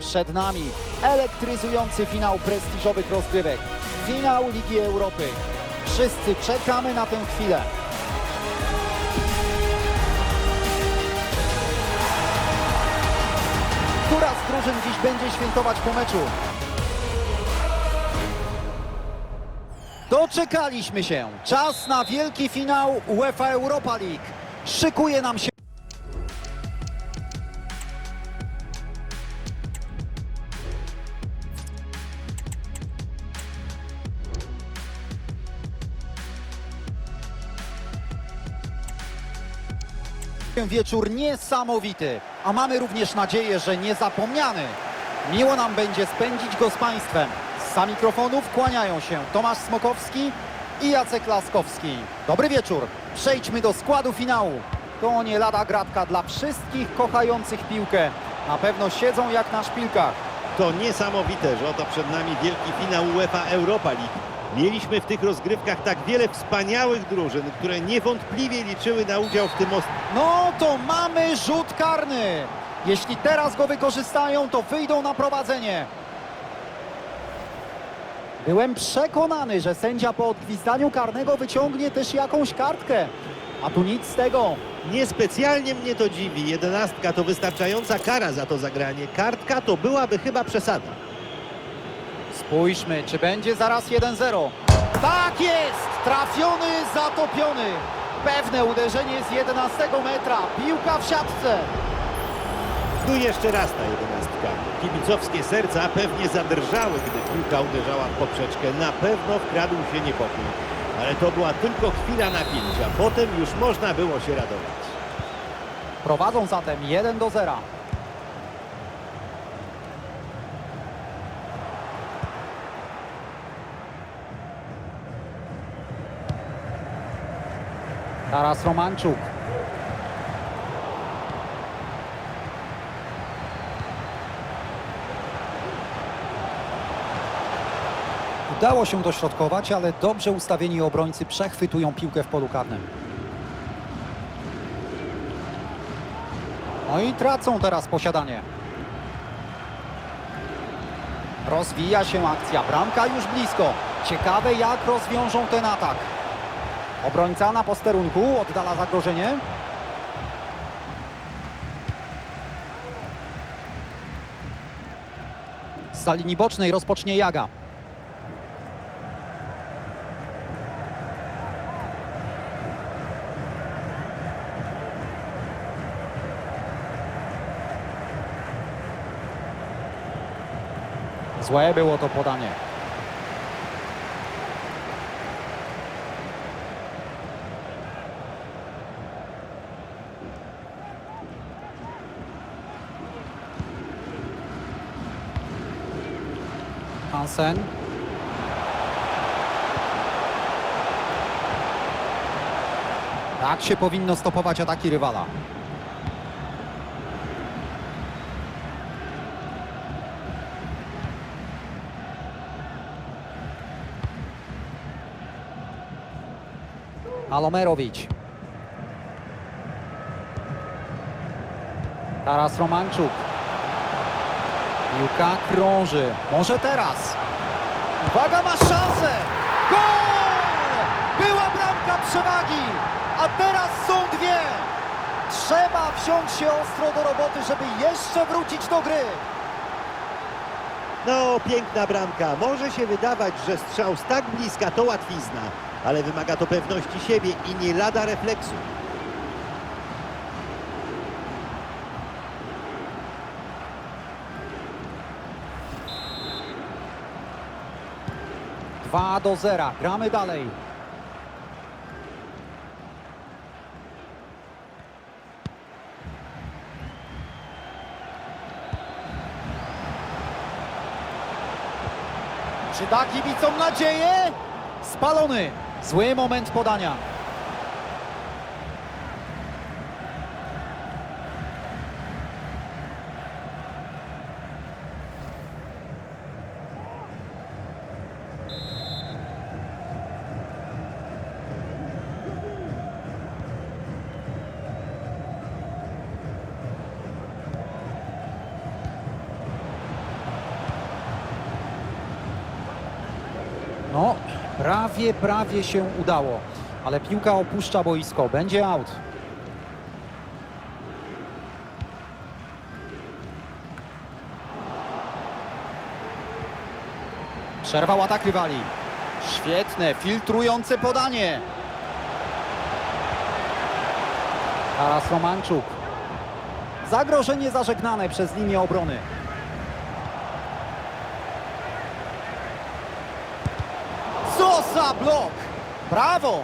Przed nami elektryzujący finał prestiżowych rozgrywek. Finał Ligi Europy. Wszyscy czekamy na tę chwilę. Która z drużyn dziś będzie świętować po meczu? Doczekaliśmy się. Czas na wielki finał UEFA Europa League. Szykuje nam się wieczór niesamowity, a mamy również nadzieję, że niezapomniany. Miło nam będzie spędzić go z Państwem. Za mikrofonów kłaniają się Tomasz Smokowski i Jacek Laskowski. Dobry wieczór. Przejdźmy do składu finału. To nie lada gratka dla wszystkich kochających piłkę. Na pewno siedzą jak na szpilkach. To niesamowite, że oto przed nami wielki finał UEFA Europa League. Mieliśmy w tych rozgrywkach tak wiele wspaniałych drużyn, które niewątpliwie liczyły na udział w tym os- No to mamy rzut karny. Jeśli teraz go wykorzystają, to wyjdą na prowadzenie. Byłem przekonany, że sędzia po odgwizdaniu karnego wyciągnie też jakąś kartkę. A tu nic z tego. Niespecjalnie mnie to dziwi. Jedenastka to wystarczająca kara za to zagranie. Kartka to byłaby chyba przesada. Spójrzmy, czy będzie zaraz 1-0. Tak jest! Trafiony, zatopiony. Pewne uderzenie z 11 metra. Piłka w siatce. Tu jeszcze raz ta jedenastka. Kibicowskie serca pewnie zadrżały, gdy piłka uderzała w poprzeczkę. Na pewno wkradł się niepokój. Ale to była tylko chwila napięcia. Potem już można było się radować. Prowadzą zatem 1 do 0. Teraz Romanczuk. Udało się dośrodkować, ale dobrze ustawieni obrońcy przechwytują piłkę w polu karnym. No i tracą teraz posiadanie. Rozwija się akcja, bramka już blisko. Ciekawe jak rozwiążą ten atak. Obrońca na posterunku oddala zagrożenie. Z linii bocznej rozpocznie Jaga. Złe było to podanie. Hansen. Tak się powinno stopować ataki rywala. Alomerowicz. Teraz Romanczuk. Piłka krąży. Może teraz. Uwaga, ma szansę! Gol! Była bramka przewagi, a teraz są dwie. Trzeba wziąć się ostro do roboty, żeby jeszcze wrócić do gry. No, piękna bramka. Może się wydawać, że strzał z tak bliska to łatwizna, ale wymaga to pewności siebie i nie lada refleksu. Dwa do zera. Gramy dalej. Czy da kibicom nadzieję? Spalony. Zły moment podania. Prawie, prawie się udało, ale piłka opuszcza boisko. Będzie out. Przerwał atak rywali. Świetne, filtrujące podanie. Taras Romanczuk. Zagrożenie zażegnane przez linię obrony. Co za blok! Brawo!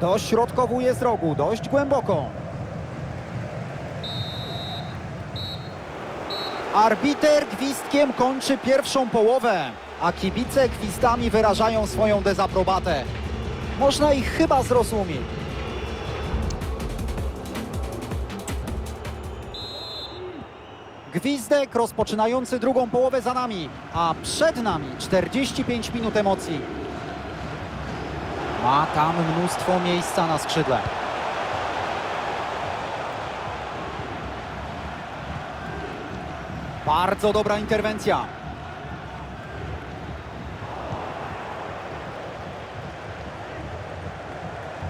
Dośrodkowuje z rogu, dość głęboko. Arbiter gwizdkiem kończy pierwszą połowę, a kibice gwizdami wyrażają swoją dezaprobatę. Można ich chyba zrozumieć. Gwizdek rozpoczynający drugą połowę za nami, a przed nami 45 minut emocji. Ma tam mnóstwo miejsca na skrzydle. Bardzo dobra interwencja.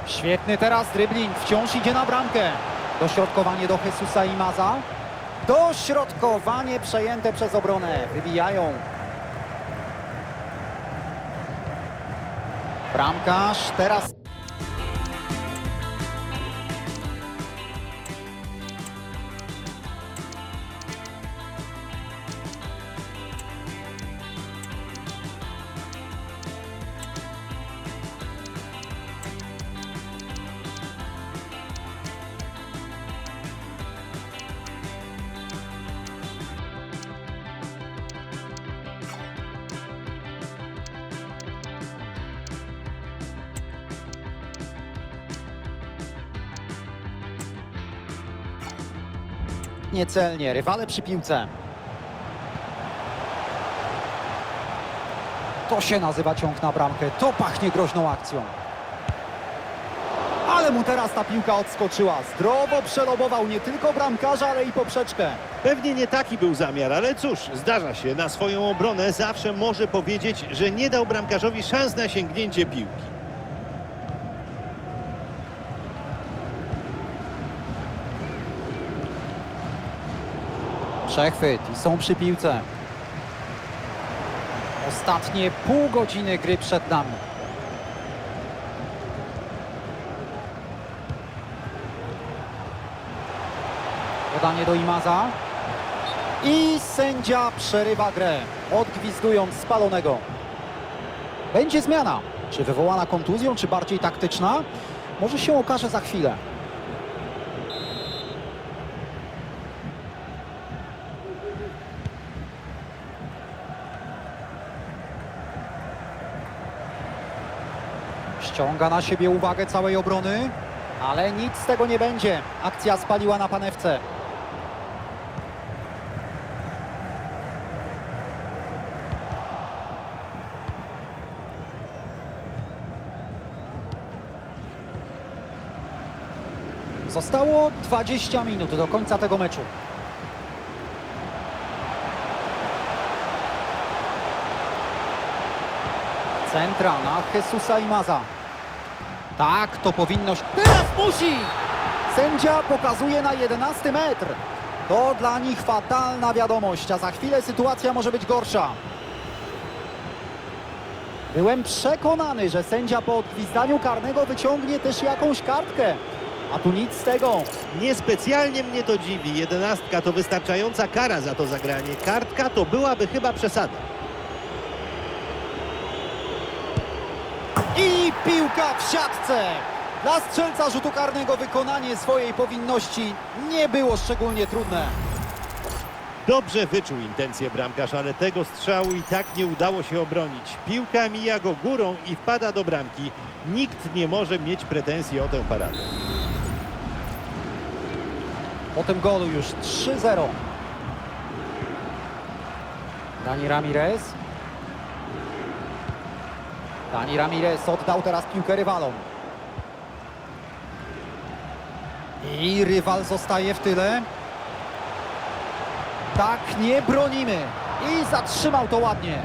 Świetny teraz dribbling, wciąż idzie na bramkę. Dośrodkowanie do Jesusa i Maza. Dośrodkowanie przejęte przez obronę. Wybijają. Bramkarz teraz niecelnie. Rywale przy piłce. To się nazywa ciąg na bramkę. To pachnie groźną akcją. Ale mu teraz ta piłka odskoczyła. Zdrowo przelobował nie tylko bramkarza, ale i poprzeczkę. Pewnie nie taki był zamiar, ale cóż, zdarza się. Na swoją obronę zawsze może powiedzieć, że nie dał bramkarzowi szans na sięgnięcie piłki. Przechwyt i są przy piłce. Ostatnie pół godziny gry przed nami. Podanie do Imaza. I sędzia przerywa grę, odgwizdując spalonego. Będzie zmiana. Czy wywołana kontuzją, czy bardziej taktyczna? Może się okaże za chwilę. Ściąga na siebie uwagę całej obrony, ale nic z tego nie będzie. Akcja spaliła na panewce. Zostało 20 minut do końca tego meczu. Centra na Jesusa i Maza. Tak, to powinność. Teraz musi! Sędzia pokazuje na 11 metr. To dla nich fatalna wiadomość, a za chwilę sytuacja może być gorsza. Byłem przekonany, że sędzia po odgwizdaniu karnego wyciągnie też jakąś kartkę. A tu nic z tego. Niespecjalnie mnie to dziwi. Jedenastka to wystarczająca kara za to zagranie. Kartka to byłaby chyba przesada. I piłka w siatce. Dla strzelca rzutu karnego wykonanie swojej powinności nie było szczególnie trudne. Dobrze wyczuł intencje bramkarz, ale tego strzału i tak nie udało się obronić. Piłka mija go górą i wpada do bramki. Nikt nie może mieć pretensji o tę paradę. Po tym golu już 3-0. Dani Ramirez. Dani Ramirez oddał teraz piłkę rywalom. I rywal zostaje w tyle. Tak nie bronimy. I zatrzymał to ładnie.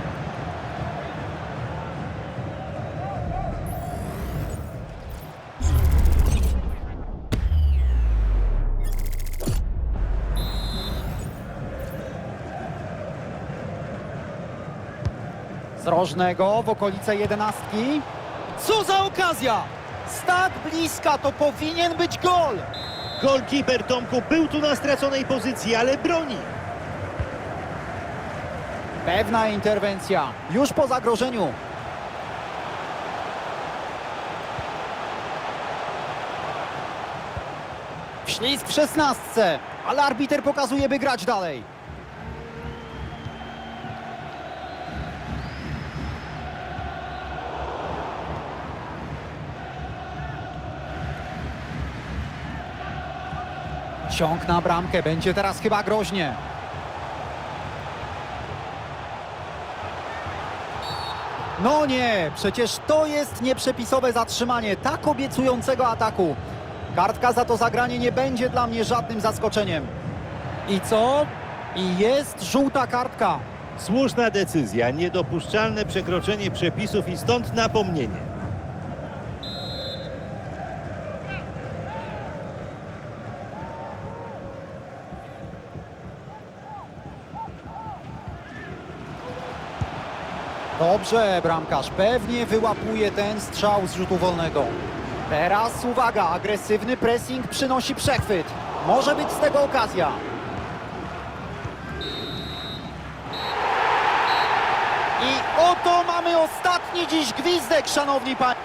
Z rożnego w okolice jedenastki. Co za okazja! Z tak bliska to powinien być gol! Golkiper Tomku był tu na straconej pozycji, ale broni. Pewna interwencja, już po zagrożeniu. Wślizg w szesnastce, ale arbiter pokazuje, by grać dalej. Ciąg na bramkę, będzie teraz chyba groźnie. No nie, przecież to jest nieprzepisowe zatrzymanie tak obiecującego ataku. Kartka za to zagranie nie będzie dla mnie żadnym zaskoczeniem. I co? I jest żółta kartka. Słuszna decyzja, niedopuszczalne przekroczenie przepisów i stąd napomnienie. Dobrze, bramkarz pewnie wyłapuje ten strzał z rzutu wolnego. Teraz uwaga, agresywny pressing przynosi przechwyt. Może być z tego okazja. I oto mamy ostatni dziś gwizdek, szanowni państwo.